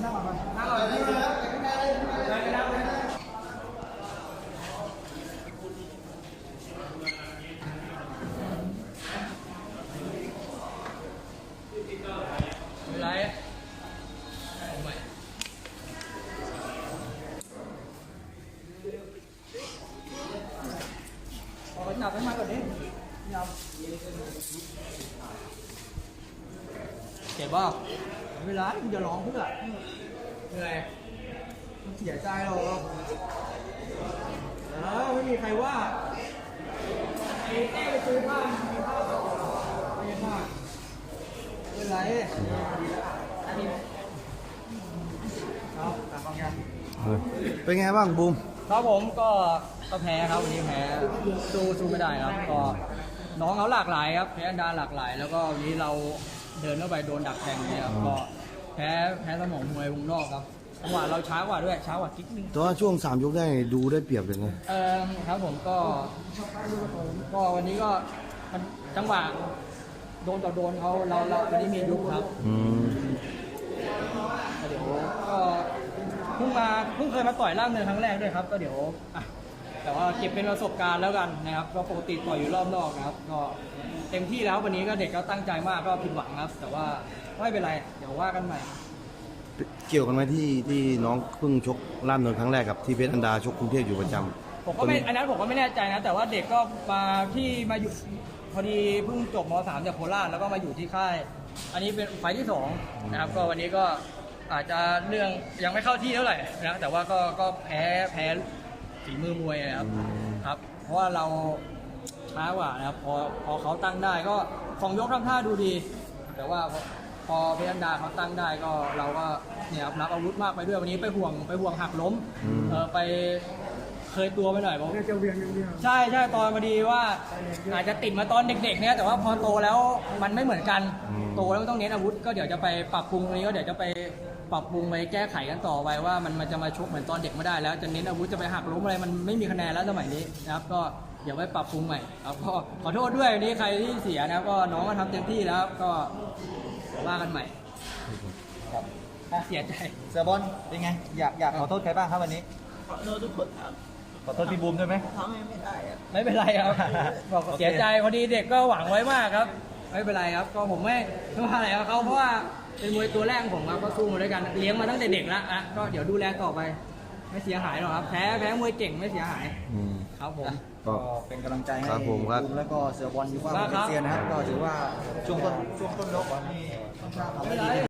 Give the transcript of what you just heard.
ไม่เป็นไร เอาใหม่ขอจับให้มากกว่านี้ยาวเจ็บป่ะไม่เป็นไรมึงจะร้องเพื่อเหนื่อยมันเสียใจหรอกเออไม่มีใครว่าไอ้เต้ไปซื้อผ้ามีผ้าต่อไม่ใช่ผ้าไม่เป็นไรอันนี้เอาตามฟังยังเป็นไงบ้างบูมครับผมก็ก็แพ้ครับวันนี้แพ้สู้สู้ไม่ได้ครับก็น้องเขาหลากหลายครับแพ้อันดาหลากหลาย แล้วก็วันนี้เรา เดินเข้าไปโดนดักแทงเนี่ยครับก็แพ้แพ้สมองมวยวงนอกครับจังหวะเราช้ากว่าด้วยช้ากว่ากิ๊กนึง แต่ว่าช่วงสามยกได้ดูได้เปรียบเลยไง เออครับผมก็ก็วันนี้ก็มันจังหวะโดนต่อโดนเขาเราเราวันนี้มียุบครับอืม ก็เดี๋ยวก็เพิ่งมาเพิ่งเคยมาต่อยล่างเนินครั้งแรกด้วยครับ ก็เดี๋ยวอะ แต่ว่าเก็บเป็นประสบการณ์แล้วกันนะครับก็ปกติต่อยอยู่รอบนอกนะครับ ก็เต็มที่แล้ววันนี้ก็เด็กก็ตั้งใจมากก็ผิดหวังครับ แต่ว่าไม่เป็นไรเดี๋ยวว่ากันใหม่ เกี่ยวกันไหมที่ที่น้องเพิ่งชกล่ามเนินครั้งแรกกับที่เพชรอันดาชกกรุงเทพอยู่ประจำผมก็ไม่อันนั้นผมก็ไม่แน่ใจนะ แต่ว่าเด็กก็มาที่มาอยู่พอดีเพิ่งจบม .3 จากโคราชแล้วก็มาอยู่ที่ค่าย อันนี้เป็นไฟล์ที่สองนะครับ ก็วันนี้ก็อาจจะเรื่องยังไม่เข้าที่เท่าไหร่นะแต่ว่าก็ก็แพ้แพ้ ฝีมือมวยนะครับครับ เพราะว่าเราช้ากว่านะครับพอพอเขาตั้งได้ก็ของยกทำท่าดูดี แต่ว่าพอพอเพชรอันดาเขาตั้งได้ก็เราก็เนี่ยครับรับอาวุธมากไปด้วยวันนี้ไปห่วงไปห่วงหักล้มอืมเออไป เคยตัวไปหน่อยผมใช่ใช่ตอนพอดีว่าอาจจะติดมาตอนเด็กๆเนี่ยแต่ว่าพอโตแล้วมันไม่เหมือนกันอืมโตแล้วต้องเน้นอาวุธ ก็เดี๋ยวจะไปปรับปรุงตรงนี้ก็เดี๋ยวจะไปปรับปรุงไปแก้ไขกันต่อไปว่ามันมันจะมาชกเหมือนตอนเด็กไม่ได้แล้วจะเน้นอาวุธจะไปหักล้มอะไรมันไม่มีคะแนนแล้วสมัยนี้นะครับ ก็เดี๋ยวไปปรับปรุงใหม่ครับก็ขอโทษด้วยวันนี้ใครที่เสียนะครับก็น้องก็ทำเต็มที่แล้วครับก็เดี๋ยวว่ากันใหม่ครับเสียใจเสือบอลเป็นไงอยากอยากขอโทษใครบ้างครับวันนี้ขอโทษทุกคนครับ ขอโทษพี่บูมด้วยไหมทำให้ไม่ได้อะไม่เป็นไรครับ บอกโอเคเสียใจพอดีเด็กก็หวังไว้มากครับ ไม่เป็นไรครับ ก็ผมไม่ไม่ว่าอะไรกับเขาเพราะว่าเป็นมวยตัวแรกของผมครับก็สู้มาด้วยกันเลี้ยงมาตั้งแต่เด็กแล้วอะก็เดี๋ยวดูแลต่อไป ไม่เสียหายหรอกครับ แพ้แพ้มวยเก่งไม่เสียหายอืม ครับผม ก็ก็เป็นกำลังใจให้ครับผมครับบูมแล้วก็เสือบอลอยู่ว่าครับเป็นเซียนนะครับ ก็ถือว่าช่วงต้นช่วงต้นยกวันนี้ไม่เป็นไร